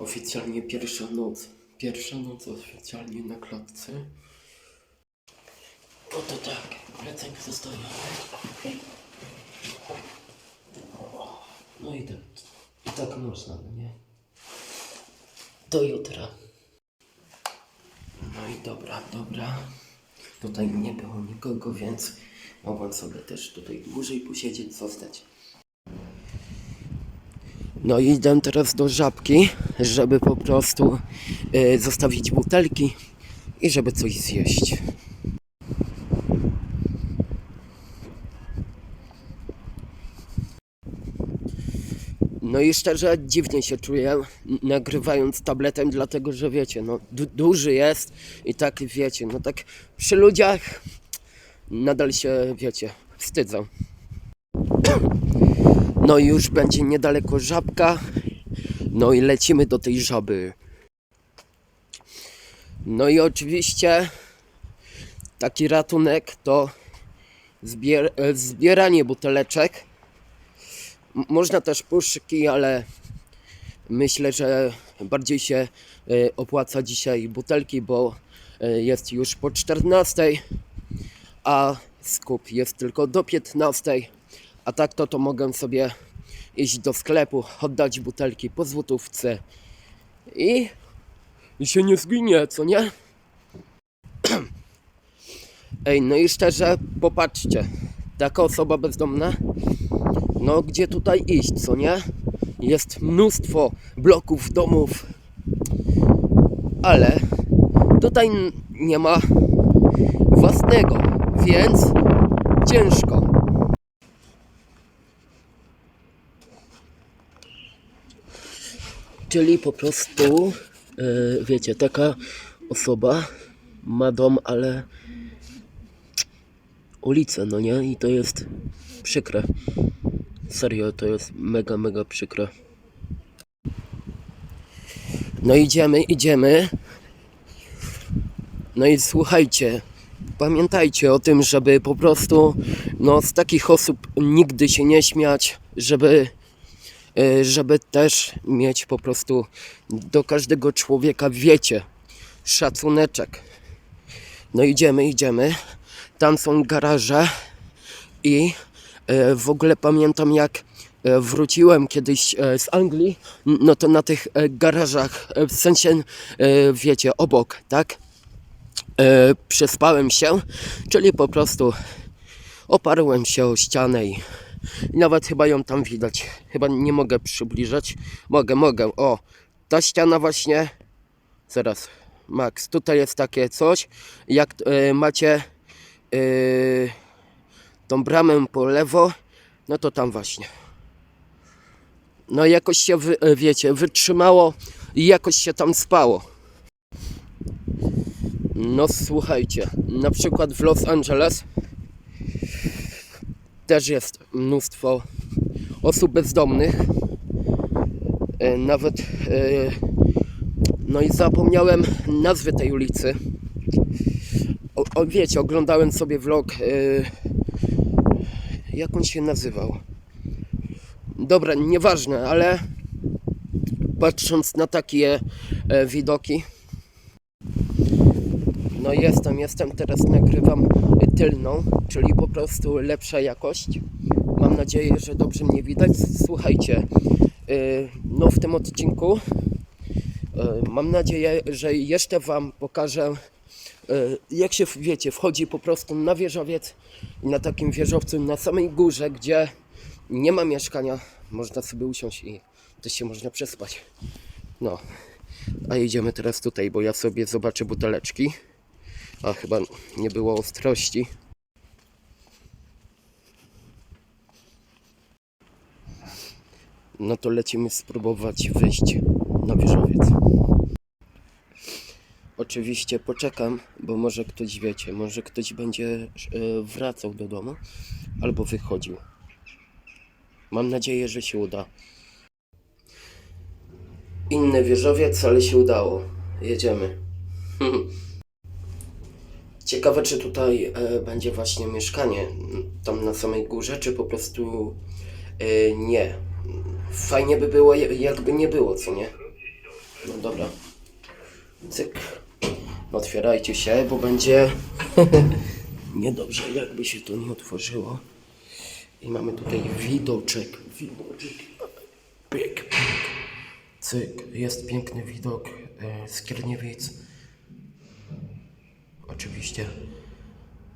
Oficjalnie pierwsza noc. Pierwsza noc oficjalnie na klatce. Oto tak, plecak zostawiamy. No i tak, i tak można, no nie? Do jutra. No i dobra, dobra. Tutaj nie było nikogo, więc mogłem sobie też tutaj dłużej posiedzieć, zostać. No i idę teraz do żabki, żeby po prostu y, zostawić butelki i żeby coś zjeść. No i szczerze dziwnie się czuję nagrywając tabletem, dlatego że wiecie, no du- duży jest i tak wiecie, no tak przy ludziach nadal się wiecie, wstydzą. No i już będzie niedaleko żabka. No i lecimy do tej żaby. No i oczywiście taki ratunek to zbier zbieranie buteleczek. Można też puszki, ale myślę, że bardziej się e, opłaca dzisiaj butelki, bo e, jest już po 14, a skup jest tylko do 15. A tak to to mogę sobie iść do sklepu, oddać butelki po złotówce i, i się nie zginie, co nie? Ej, no i szczerze, popatrzcie, taka osoba bezdomna, no gdzie tutaj iść, co nie? Jest mnóstwo bloków, domów, ale tutaj nie ma własnego, więc ciężko. Czyli po prostu, e, wiecie, taka osoba ma dom, ale ulicę, no nie? I to jest przykre. Serio, to jest mega, mega przykre. No idziemy, idziemy. No i słuchajcie, pamiętajcie o tym, żeby po prostu no, z takich osób nigdy się nie śmiać, żeby żeby też mieć po prostu do każdego człowieka, wiecie, szacuneczek. No idziemy, idziemy. Tam są garaże i e, w ogóle pamiętam jak e, wróciłem kiedyś e, z Anglii, no to na tych e, garażach, e, w sensie, e, wiecie, obok, tak? E, Przespałem się, czyli po prostu oparłem się o ścianę i i nawet chyba ją tam widać. Chyba nie mogę przybliżać. Mogę, mogę. O, ta ściana właśnie. Zaraz, Max, tutaj jest takie coś. Jak e, macie e, tą bramę po lewo, no to tam właśnie. No jakoś się, wy, e, wiecie, wytrzymało i jakoś się tam spało. No słuchajcie, na przykład w Los Angeles też jest mnóstwo osób bezdomnych. E, Nawet, e, no i zapomniałem nazwy tej ulicy. O, o wiecie, oglądałem sobie vlog, e, jak on się nazywał. Dobra, nieważne, ale patrząc na takie widoki, no jestem, jestem, teraz nagrywam tylną, czyli po prostu lepsza jakość. Mam nadzieję, że dobrze mnie widać. Słuchajcie, yy, no w tym odcinku yy, mam nadzieję, że jeszcze Wam pokażę, yy, jak się, wiecie, wchodzi po prostu na wieżowiec na takim wieżowcu na samej górze, gdzie nie ma mieszkania, można sobie usiąść i też się można przespać. No, a jedziemy teraz tutaj, bo ja sobie zobaczę buteleczki. A chyba nie było ostrości. No to lecimy spróbować wyjść na wieżowiec. Oczywiście poczekam, bo może ktoś wiecie, może ktoś będzie e, wracał do domu albo wychodził. Mam nadzieję, że się uda. Inny wieżowiec, ale się udało. Jedziemy. Ciekawe, czy tutaj e, będzie właśnie mieszkanie tam na samej górze, czy po prostu e, nie. Fajnie by było, jakby nie było, co nie? No dobra. Cyk. Otwierajcie się, bo będzie niedobrze, jakby się to nie otworzyło. I mamy tutaj widoczek. Widoczek. Pyk, pyk. Cyk. Jest piękny widok e, z Kierniewic. Oczywiście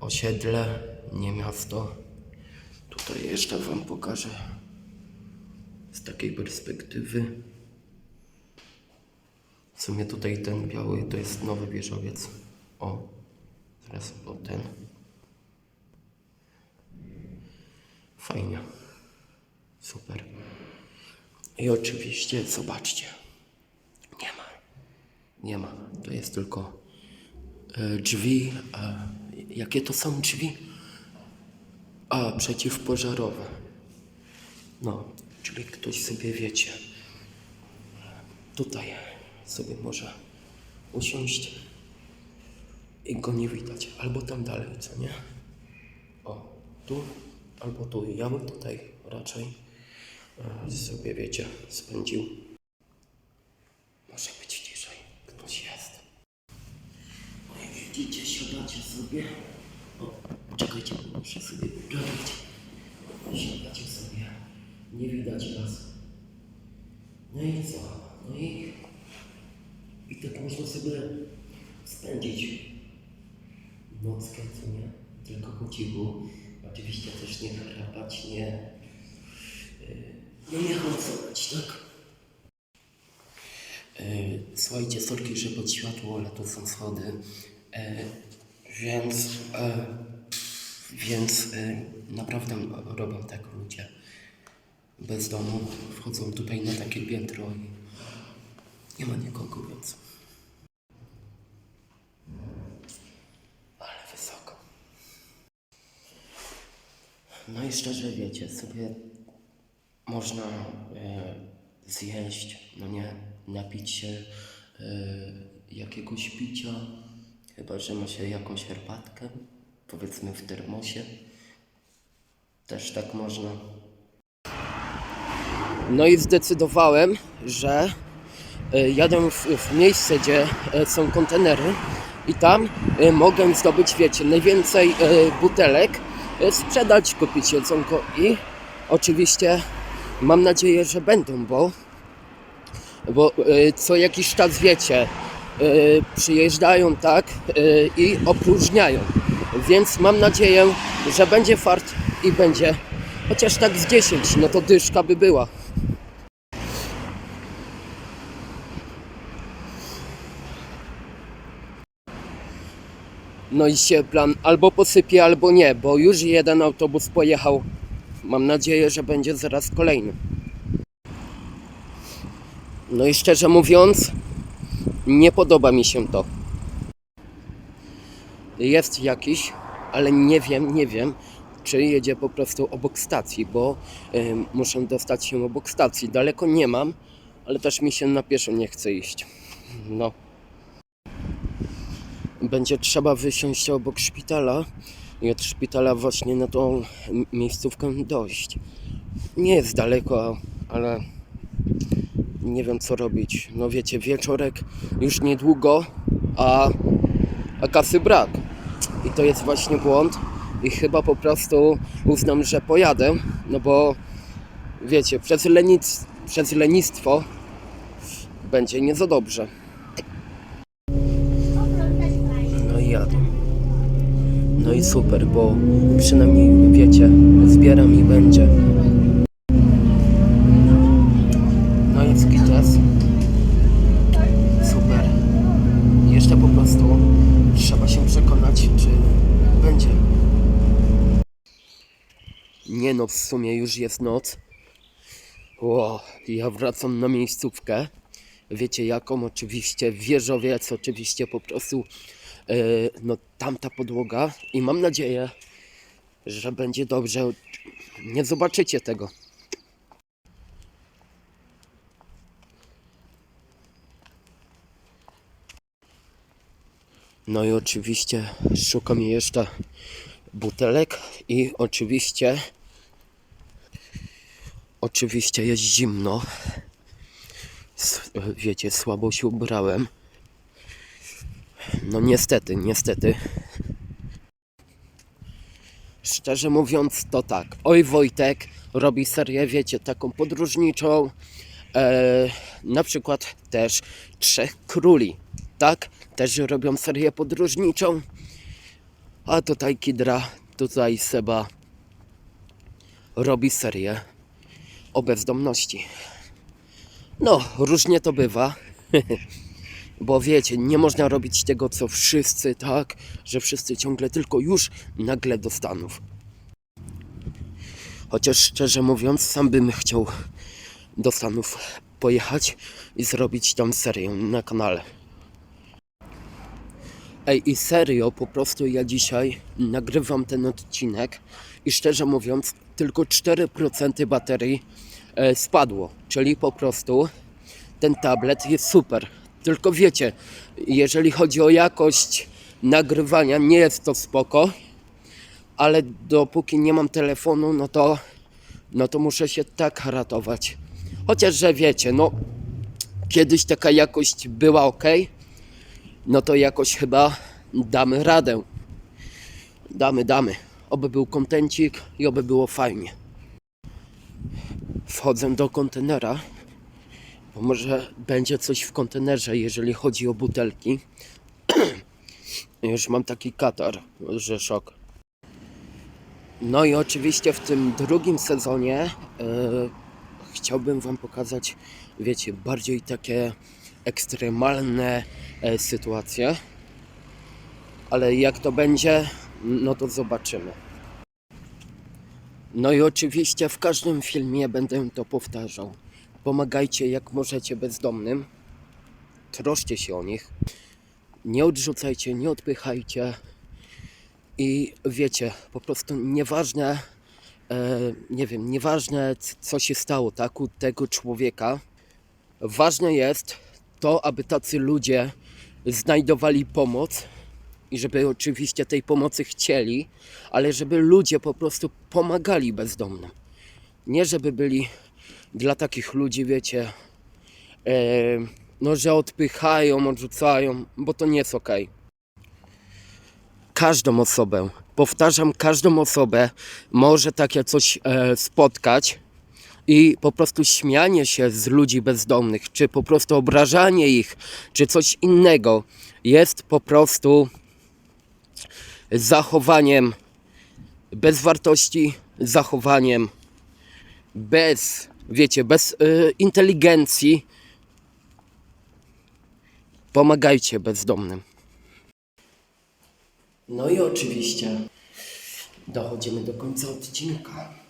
osiedle, nie miasto. Tutaj jeszcze Wam pokażę z takiej perspektywy. W sumie tutaj ten biały to jest nowy wieżowiec. O, zaraz o ten. Fajnie. Super. I oczywiście zobaczcie. Nie ma. Nie ma. To jest tylko drzwi. A, jakie to są drzwi? A, przeciwpożarowe. No, czyli ktoś sobie wiecie. Tutaj sobie może usiąść i go nie widać. Albo tam dalej, co nie? O, tu albo tu. Ja bym tutaj raczej e, sobie, wiecie, spędził. Może być ciszej. Ktoś jest. I widzicie, siadacie sobie. O, czekajcie, muszę sobie poprawić. Siadacie sobie. Nie widać was. No i co? No i, i tak można sobie spędzić nockę, co nie? Tylko po cichu. Oczywiście też nie chrapać, nie, no nie hałasować, tak? Yy, Słuchajcie, sorki, że pod światło, ale to są schody. Yy, Więc, yy, więc yy, naprawdę robią tak ludzie bez domu. Wchodzą tutaj na takie piętro i nie ma nikogo, więc. Ale wysoko. No i szczerze wiecie, sobie można e, zjeść, no nie, napić się e, jakiegoś picia, chyba że ma się jakąś herbatkę, powiedzmy w termosie. Też tak można. No i zdecydowałem, że e, jadę w, w miejsce, gdzie e, są kontenery i tam e, mogę zdobyć, wiecie, najwięcej butelek, sprzedać, kupić jedzonko i oczywiście mam nadzieję, że będą, bo, bo co jakiś czas, wiecie, przyjeżdżają tak e, i opróżniają. Więc mam nadzieję, że będzie fart i będzie chociaż tak z 10, no to dyszka by była. No i się plan albo posypie, albo nie, bo już jeden autobus pojechał. Mam nadzieję, że będzie zaraz kolejny. No i szczerze mówiąc, nie podoba mi się to. Jest jakiś, ale nie wiem, nie wiem, czy jedzie po prostu obok stacji, bo y, muszę dostać się obok stacji. Daleko nie mam, ale też mi się na pieszo nie chce iść. No. Będzie trzeba wysiąść obok szpitala i od szpitala właśnie na tą miejscówkę dojść. Nie jest daleko, ale nie wiem co robić. No wiecie, wieczorek już niedługo, a, a kasy brak. I to jest właśnie błąd. I chyba po prostu uznam, że pojadę, no bo wiecie, przez, lenic, przez lenistwo będzie nie za dobrze. No i jadę. No i super, bo przynajmniej wiecie, zbieram i będzie. No jest gitas. Super. Jeszcze po prostu trzeba się przekonać, czy będzie. Nie no, w sumie już jest noc. Ło, ja wracam na miejscówkę. Wiecie jaką? Oczywiście wieżowiec, oczywiście po prostu e, no tamta podłoga i mam nadzieję, że będzie dobrze. Nie zobaczycie tego. No i oczywiście szukam jeszcze butelek i oczywiście oczywiście jest zimno. Wiecie, słabo się ubrałem. No niestety, niestety. Szczerze mówiąc, to tak. Oj Wojtek robi serię, wiecie, taką podróżniczą. E, na przykład też Trzech Króli, tak? Też robią serię podróżniczą. A tutaj Kidra, tutaj Seba robi serię o bezdomności. No, różnie to bywa. Bo wiecie, nie można robić tego, co wszyscy, tak? Że wszyscy ciągle tylko już nagle do Stanów. Chociaż szczerze mówiąc, sam bym chciał do Stanów pojechać i zrobić tam serię na kanale. Ej, i serio, po prostu ja dzisiaj nagrywam ten odcinek i szczerze mówiąc, tylko 4% baterii e, spadło. Czyli po prostu ten tablet jest super. Tylko wiecie, jeżeli chodzi o jakość nagrywania, nie jest to spoko, ale dopóki nie mam telefonu, no to, no to muszę się tak ratować. Chociaż, że wiecie, no kiedyś taka jakość była ok, no to jakoś chyba damy radę. Damy, damy. Oby był kontencik i oby było fajnie. Wchodzę do kontenera, bo może będzie coś w kontenerze, jeżeli chodzi o butelki. Już mam taki katar, że szok. No i oczywiście w tym drugim sezonie e, chciałbym Wam pokazać, wiecie, bardziej takie ekstremalne e, sytuacje. Ale jak to będzie, no to zobaczymy. No i oczywiście w każdym filmie będę to powtarzał. Pomagajcie jak możecie bezdomnym. Troszcie się o nich. Nie odrzucajcie, nie odpychajcie. I wiecie, po prostu nieważne, e, nie wiem, nieważne co się stało, tak, u tego człowieka. Ważne jest to, aby tacy ludzie znajdowali pomoc i żeby oczywiście tej pomocy chcieli, ale żeby ludzie po prostu pomagali bezdomnym. Nie żeby byli dla takich ludzi, wiecie, e, no że odpychają, odrzucają, bo to nie jest okej każdą osobę, powtarzam, każdą osobę może takie coś e, spotkać i po prostu śmianie się z ludzi bezdomnych, czy po prostu obrażanie ich, czy coś innego jest po prostu zachowaniem bez wartości, zachowaniem bez, wiecie, bez e, inteligencji. Pomagajcie bezdomnym. No i oczywiście dochodzimy do końca odcinka.